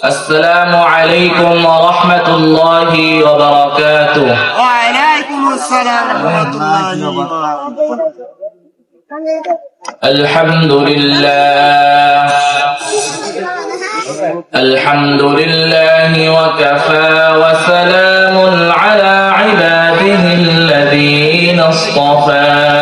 السلام عليكم ورحمة الله وبركاته. وعليكم السلام ورحمة الله وبركاته. الحمد لله. الحمد لله وكفى وسلام على عباده الذين اصطفى.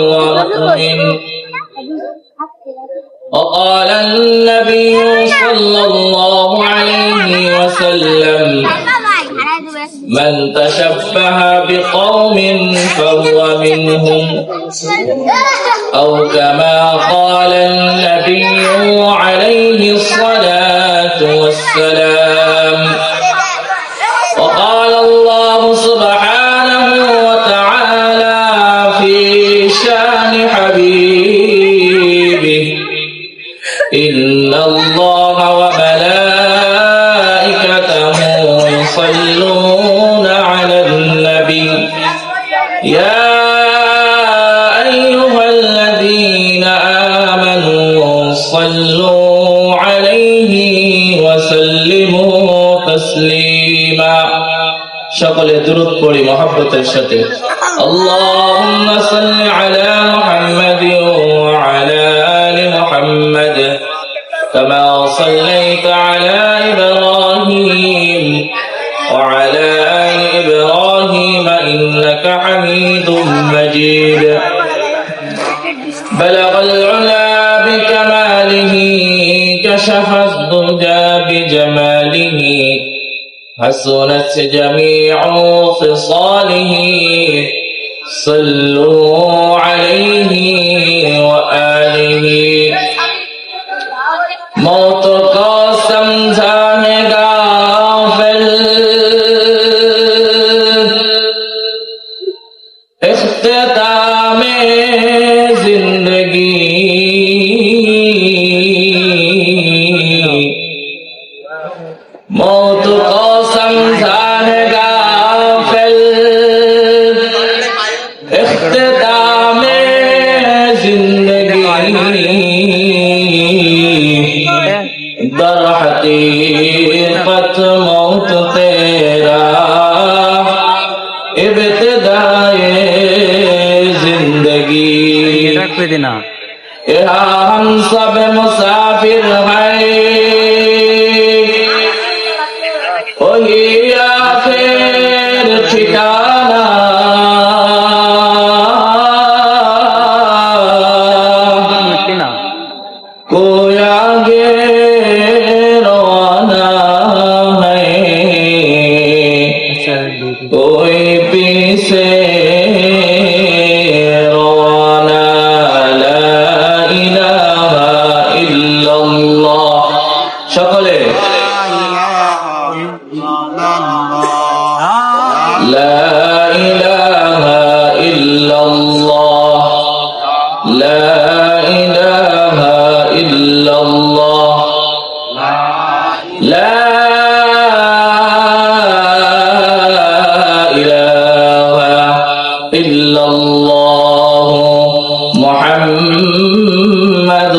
وهو مؤمن وقال النبي صلى الله عليه وسلم من تشبه بقوم فهو منهم. أو كما قال النبي يصلون على النبي يا أيها الذين آمنوا صلوا عليه وسلموا تسليما সকলে দূরত পড়ি মহাব্বতের সাথে اللهم صل على كشف الدجى بجماله حسنت جميع خصاله صلوا عليه. Amen. الله محمد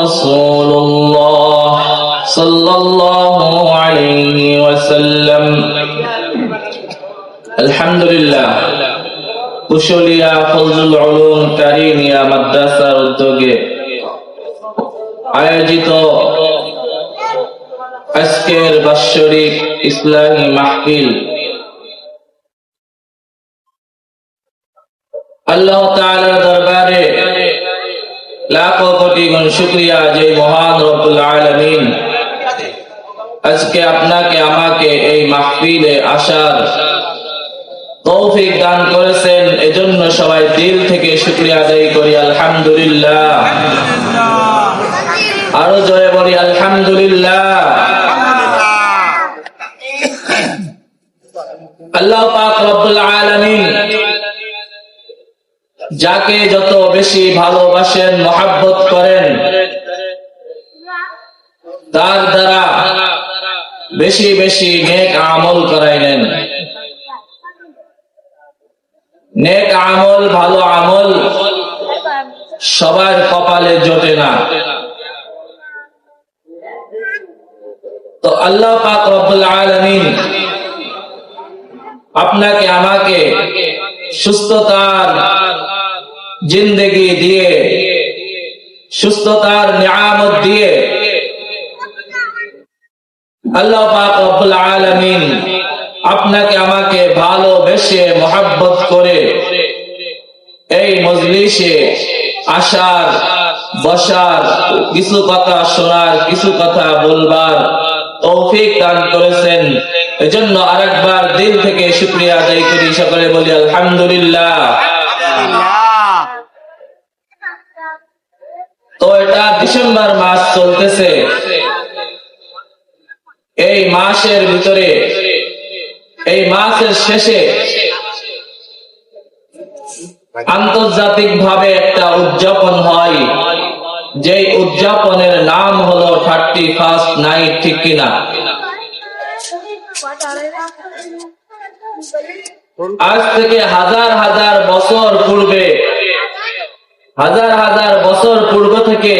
رسول الله صلى الله عليه وسلم. الحمد لله كشوليا فوز العلوم كريم يا مدرسة الدوغي আয়োজিত أسكير بشريك إسلامي মাহফিল আল্লাহ তাআলার দরবারে লাখো কোটি গুণ শুকরিয়া যে মহান রব্বুল আলামিন আজকে আপনাকে, আমাকে এই মাহফিলে আসার তৌফিক দান করেছেন। এজন্য সবাই দিল থেকে শুকরিয়া আদায় করি, আলহামদুলিল্লাহ। আরও জয় বলি, আলহামদুলিল্লাহ। আল্লাহ পাক রব্বুল আলামিন যাকে যত বেশি ভালোবাসেন, মহাব্বত করেন, তার দ্বারা বেশি বেশি নেক আমল করাই নেন। নেক আমল, ভালো আমল সবার কপালে জোটে না। তো আল্লাহ পাক রব্বুল আলামিন আপনাকে, আমাকে সুস্থতার জিন্দেগি দিয়ে, সুস্থতার নিয়ামত দিয়ে। আল্লাহ পাক রব্বুল আলামিন আপনাকে আমাকে ভালোবেসে মহাব্বত করে এই মজলিসে আসার, বসার, কিছু কথা শোনার, কিছু কথা বলবার তৌফিক দান করেছেন। এজন্য আরেকবার দিল থেকে শুক্রিয়া আদায় করি। সকলে বলি, আলহামদুলিল্লাহ তো এটা ডিসেম্বর মাস চলতেছে এই মাসের ভিতরে এই মাসের শেষে আন্তর্জাতিক ভাবে একটা উদযাপন হয়। যে উদযাপনের নাম হলো থার্টি ফার্স্ট নাইট, ঠিক কিনা? আজ থেকে হাজার হাজার বছর পূর্বে, হাজার হাজার বছর পূর্ব থেকে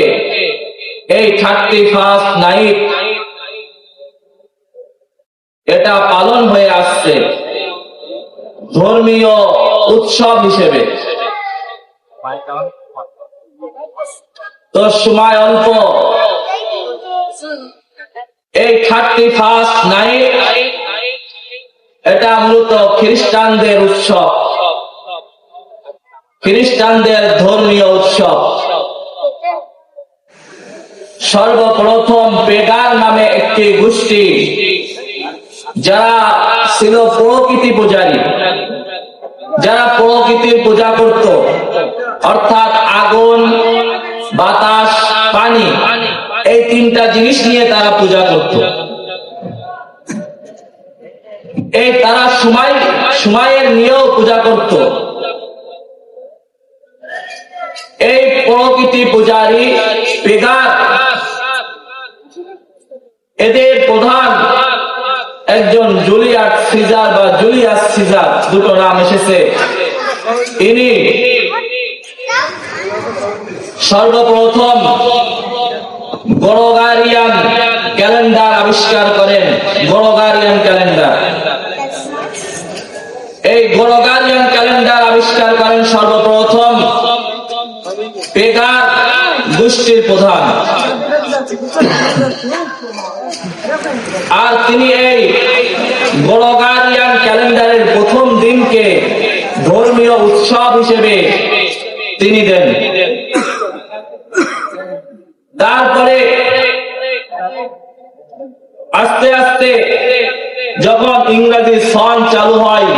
এই থার্টি ফার্স্ট নাইট এটা পালন হয়ে আসছে। ধর্মীয় উৎসব হিসেবে। তো সময় অল্প। এই থার্টি ফার্স্ট নাইট, এটা মূলত খ্রিস্টানদের উৎসব। খ্রিস্টানদের ধর্মীয় উৎসব। সর্বপ্রথম পেগার নামে একটি গোষ্ঠী, যারা ছিল প্রকৃতি পূজারী। যারা প্রকৃতির পূজা করত, অর্থাৎ আগুন, বাতাস, পানি, এই তিনটা জিনিস নিয়ে তারা পূজা করত। এই তারা সময়, সময়ের নিয়েও পূজা করত। এই প্রকৃতি পূজারী পেগার এদের প্রধান একজন জুলিয়াস সিজার বা জুলিয়াস সিজার, দুটো নাম এসেছে। ইনি সর্বপ্রথম গরগারিয়ান ক্যালেন্ডার আবিষ্কার করেন। Gregorian calendar. এই গরগারিয়ান ক্যালেন্ডার আবিষ্কার করেন সর্বপ্রথম পেগার গোষ্ঠীর প্রধান। আর তিনি এই গরগারিয়ান ক্যালেন্ডারের প্রথম দিনকে ধর্মীয় উৎসব হিসেবে তিনি দেন। তারপরে আস্তে আস্তে যখন ইংরেজি সন চালু হয়,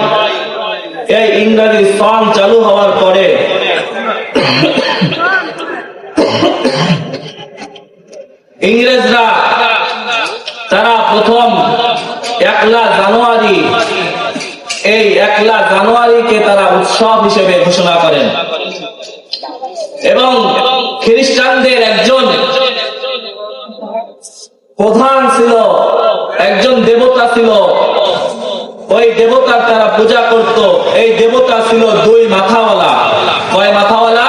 এই ইংরেজি সন চালু হওয়ার পরে ইংরেজরা তারা প্রথম একলা জানুয়ারি। এই একলা জানুয়ারিকে তারা উৎসব হিসেবে ঘোষণা করেন। এবং খ্রিস্টানদের একজন প্রধান ছিল, একজন দেবতা ছিল। ওই দেবতার তারা পূজা করত। এই দেবতা ছিল দুই মাথাওয়ালা। কয় মাথাওয়ালা?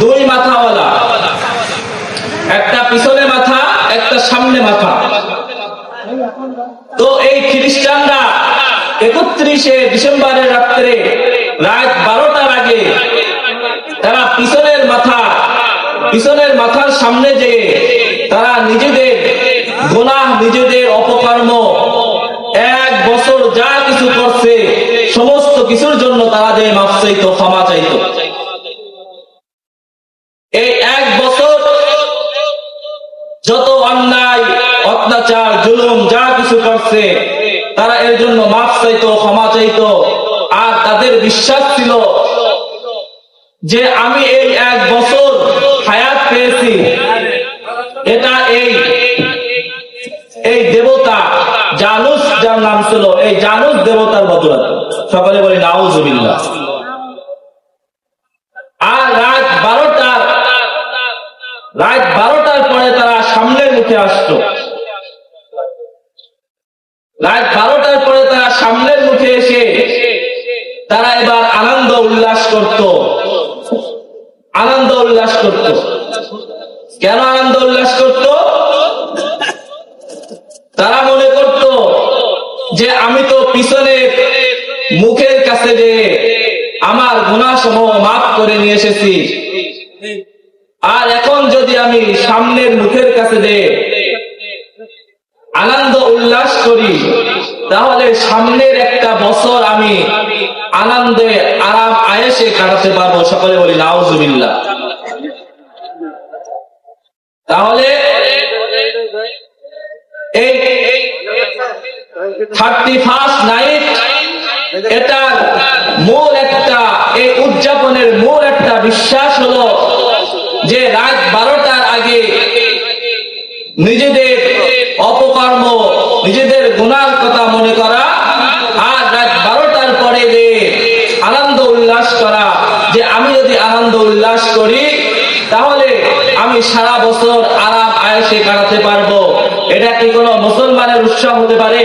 দুই মাথাওয়ালা। একটা পিছনে মাথা, একটা সামনে মাথা। তো এই খ্রিস্টানরা একত্রিশে ডিসেম্বরের রাত্রে রাত বারোটার আগে তারা পিছনের মাথা, পিছনের মাথার সামনে যে তারা নিজেদের গোনাহ, নিজেদের অপকর্ম, এক বছর যা কিছু করছে, সমস্ত কিছুর জন্য তারা যে মাফ চাইতো, ক্ষমা চাইতো। অত্যাচার জুলুম, যা কিছু করছে, তারা এর জন্য মাফ চাইতো, ক্ষমা চাইতো। আর তাদের বিশ্বাস ছিল যে আমি এই এক বছর হায়াত পেয়েছি। এটা এই এই দেবতা জানুস, যার নাম ছিল এই জানুস দেবতার বদলাত। সকলে বলি, নাউজুবিল্লাহ। আর রাত বারোটার রাত বারোটার পরে তারা সামনের মুখে আসতো রাত বারোটার পরে তারা সামনের মুখে এসে তারা এবার আনন্দ উল্লাস করত। আনন্দ উল্লাস করত। কেন আনন্দ উল্লাস করত? তারা মনে করত যে আমি তো পিছনে মুখের কাছে যে আমার গুণাসমূহ মাফ করে নিয়ে এসেছি। আর এখন যদি আমি সামনের মুখের কাছে যে আনন্দ উল্লাস করি, তাহলে সামনের একটা বছর আমি আনন্দে আরাম আয়েসে কাটাতে পারব। সকলে বলি, নাউজুবিল্লাহ। তাহলে এটা মূল একটা, এই উদযাপনের মূল একটা বিশ্বাস হলো যে রাত বারোটার আগে নিজেদের অপকর্ম নিজেদের গুণার কথা মনে করা আর রাত বারোটার পরে যে আনন্দ উল্লাস করা যে আমি যদি আনন্দ উল্লাস করি তাহলে আমি সারা বছর আরাম আয়েসে কাটাতে পারব। এটা কি কোনো মুসলমানের উৎসব হতে পারে?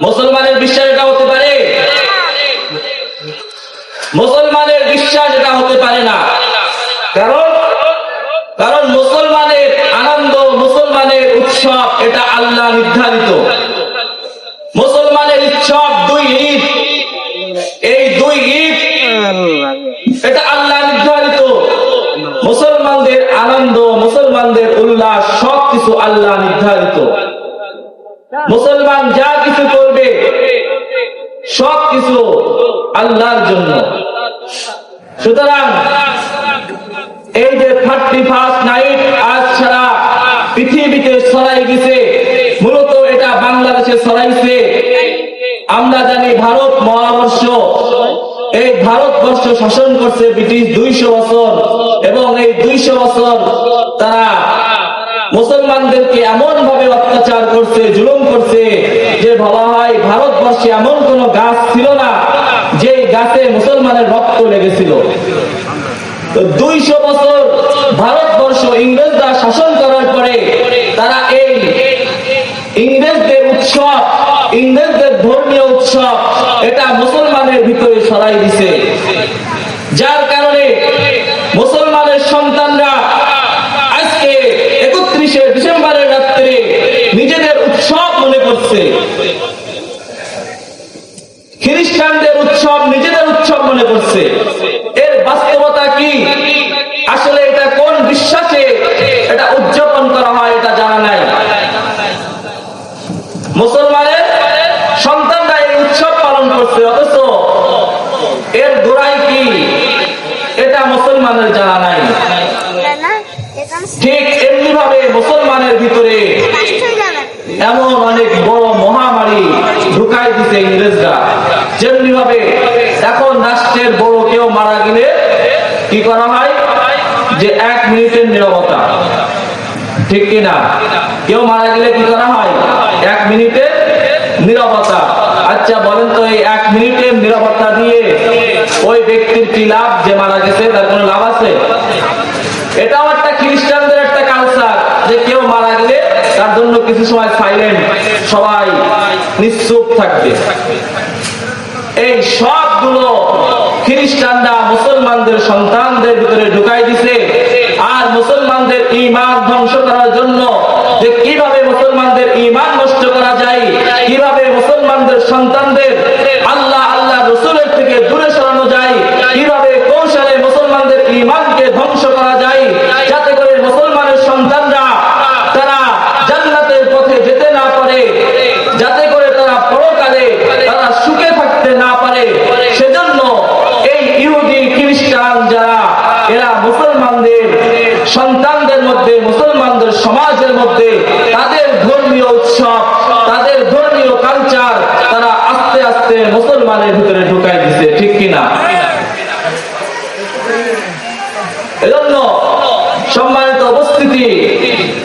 মুসলমানের বিশ্বাস এটা হতে পারে? মুসলমানের বিশ্বাস এটা হতে পারে না। কারণ কারণ মুসলমানের আনন্দ মুসলমানের উৎসব এটা আল্লাহ নির্ধারিত। মুসলমানের উৎসব দুই ঈদ। এই দুই ঈদ এটা আল্লাহ আনন্দ, মুসলমানদের উল্লাস সব কিছু আল্লাহ নির্ধারিত। মুসলমান যা কিছু করবে সব কিছু আল্লাহর জন্য। সুতরাং এই যে থার্টি ফার্স্ট নাইট আজ ছাড়া পৃথিবীতে ছড়াই গেছে, মূলত এটা বাংলাদেশে ছড়াইছে। আমরা জানি ভারত মহাবর্ষ এই ভারতবর্ষ শাসন করছে ব্রিটিশ দুইশো বছর এবং এই দুইশো বছর তারা মুসলমানদেরকে এমন ভাবে অত্যাচার করছে, জুলুম করছে যে বলা হয় ভারতবর্ষে এমন কোন গাছ ছিল না যে গাছে মুসলমানের রক্ত লেগেছিল। দুইশো বছর ভারতবর্ষ ইংরেজরা শাসন করার পরে তারা এই ইংরেজদের উৎসব ইংরেজদের ধর্মীয় উৎসব, এটা মুসলমানের ভিতরে ছড়াই দিছে। যার কারণে মুসলমানের সন্তানরা আজকে একত্রিশে ডিসেম্বরের রাত্রে নিজেদের উৎসব মনে করছে। খ্রিস্টানদের উৎসব নিজেদের উৎসব মনে করছে। এর বাস্তবতা কি? আসলে এটা কোন বিশ্বাসে এটা উদযাপন করা হয় এটা জানা নাই মুসলমানের সন্তানরা এই উৎসব পালন করছে অথচ এর গোড়াই কি এটা মুসলমানের জানা নাই। ঠিক এমনি ভাবে মুসলমানের ভিতরে এমন অনেক বড় মহামারী ঢুকাই দিছে ইংরেজরা। যেমনি ভাবে এখন রাষ্ট্রের বড় কেউ মারা গেলে কি করা হয়? যে এক মিনিটের নিরবতা। ঠিক কিনা? কেউ মারা গেলে কি করা হয়? এক মিনিটের নিরবতা। আচ্ছা বলেন তো এই এক মিনিটের নিরবতা দিয়ে লাভ যে মারা গেছে, তার কোনো লাভ আছে? এটাও একটা খ্রিস্টানদের একটা কালচার যে কেউ মারা গেলে তার জন্য কিছু সময় সাইলেন্ট সবাই নিশ্চুপ থাকবে। এই সবগুলো খ্রিস্টানরা মুসলমানদের সন্তানদের ভিতরে ঢুকাই দিছে। আর মুসলমানদের ইমান ধ্বংস করার জন্য যে কীভাবে মুসলমানদের ইমান নষ্ট করা যায়, কীভাবে মুসলমানদের সন্তানদের আল্লাহ রসুলের থেকে দূরে সরানো যায়। কীভাবে কৌশলে মুসলমানদের ইমানকে ধ্বংস করা যায় যাতে করে মুসলমানের সন্তানরা তারা জান্নাতের পথে যেতে না পারে যাতে করে তারা পরকালে তারা সুখে থাকতে না পারে সেজন্য এই ইহুদি খ্রিস্টান যারা এরা মুসলমানদের সন্তানদের মধ্যে মুসলমানদের সমাজের মধ্যে তাদের ধর্মীয় উৎসব তাদের ধর্মীয় কালচার তারা আস্তে আস্তে মুসলমানের ভিতরে ঢুকাই দিছে, ঠিক কিনা? এজন্য সম্মানিত উপস্থিতি,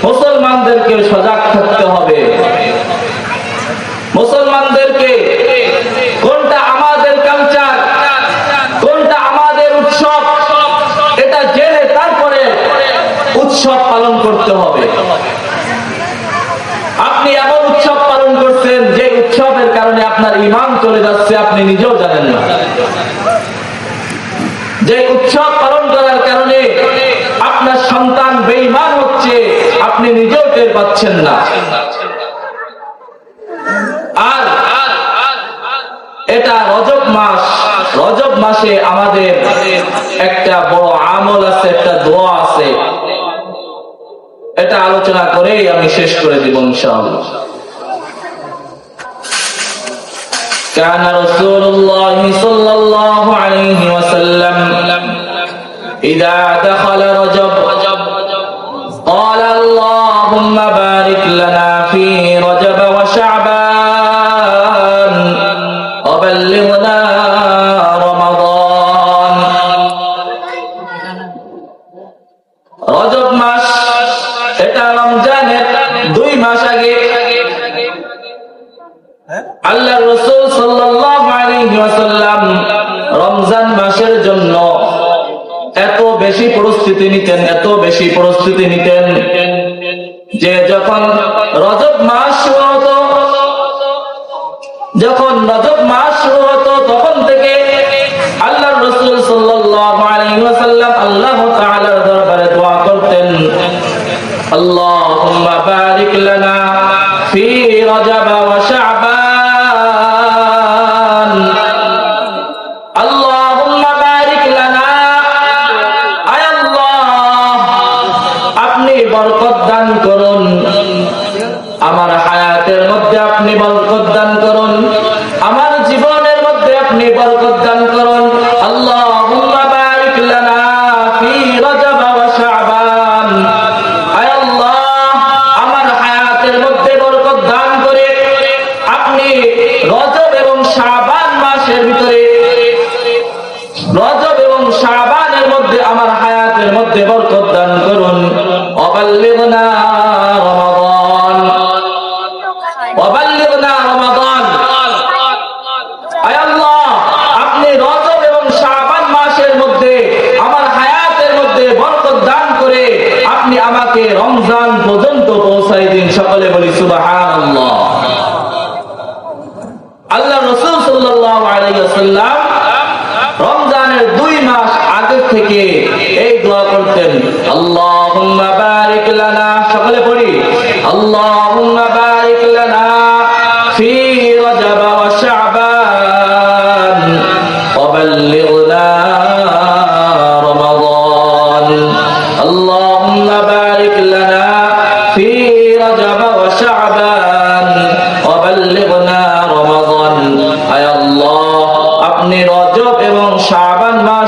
মুসলমানদেরকে সজাগ থাকতে হবে। মুসলমানদেরকে কোনটা আমাদের কালচার কোনটা আমাদের উৎসব, এটা জেনে তারপরে উৎসব পালন করতে হবে আপনি এমন উৎসব পালন করছেন যে উৎসবের কারণে আপনার ইমান চলে যাচ্ছে, আপনি নিজেও জানেন না। যে উৎসব পালন করার কারণে আপনার সন্তান বেঈমান হচ্ছে, আপনি নিজেও টের পাচ্ছেন না। আর এটা রজব মাস, রজব মাসে আমাদের একটা বড় আমল আছে, একটা দোয়া আছে। এটা আলোচনা করেই আমি শেষ করে দিব ইনশাআল্লাহ। كان رسول الله صلى الله عليه وسلم إذا دخل رجب বেশি প্রস্তুতি নিতেন, এত বেশি প্রস্তুতি নিতেন যে যখন রজব মাস শুরু হতো, যখন রজব মাস শুরু হতো, তখন থেকে আল্লাহ রসুল ওয়াসাল্লাম আল্লাহ দরবারে দোয়া করতেন। আল্লাহুম্মা বারিক লানা হায়াতের মধ্যে আপনি বরকত দান করুন। আমার জীবনের মধ্যে আপনি বরকত দান করুন। রমজান পর্যন্ত পৌঁছাই দিন, সকলে বলি সুবহানাল্লাহ। আল্লাহ রসুল সাল্লাল্লাহু রমজানের দুই মাস আগে থেকে এই দোয়া করতেন আল্লাহুম্মা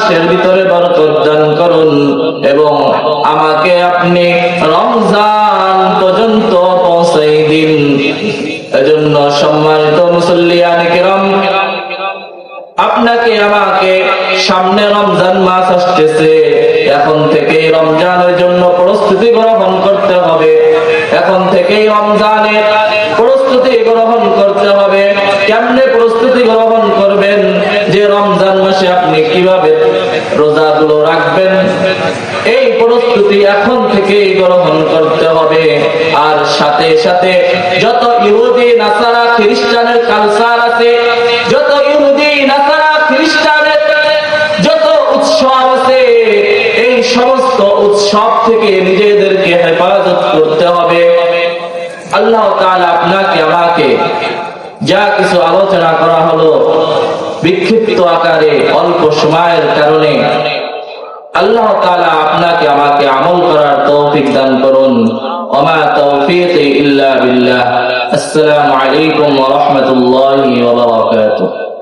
মাসের ভিতরে বরকত দান করুন এবং আমাকে আপনি রমজান পর্যন্ত পৌঁছাই দিন। এজন্য সম্মানিত মুসল্লিয়ান কিরাম, আপনাকে আমাকে সামনে রমজান মাস আসতেছে। এখন থেকে রমজানের জন্য প্রস্তুতি গ্রহণ করতে হবে। এখন থেকেই রমজানের প্রস্তুতি গ্রহণ করতে হবে কেমনে প্রস্তুতি গ্রহণ করবেন যে রমজান মাসে আপনি কীভাবে রোজাগুলো রাখবেন এই প্রস্তুতি এখন থেকেই গ্রহণ করতে হবে। আর সাথে সাথে যত ইহুদি, নাসারা, খ্রিস্টানের কালচার আছে, যত ইহুদি, নাসারা, খ্রিস্টানের যত উৎসব আছে, এই সমস্ত উৎসব থেকে নিজেদেরকে হেফাজত করতে হবে। আল্লাহ তাআলা আপনাকে, আমাকে যা কিছু আলোচনা করা হলো, বিক্ষিপ্ত আকারে, অল্প সময়ের কারণে আল্লাহ তাআলা আপনাকে আমাকে আমল করার তৌফিক দান করুন। ওমা তৌফিক ইল্লা বিল্লাহ। আসসালামু আলাইকুম ওয়া রাহমাতুল্লাহি ওয়া বারাকাতুহু।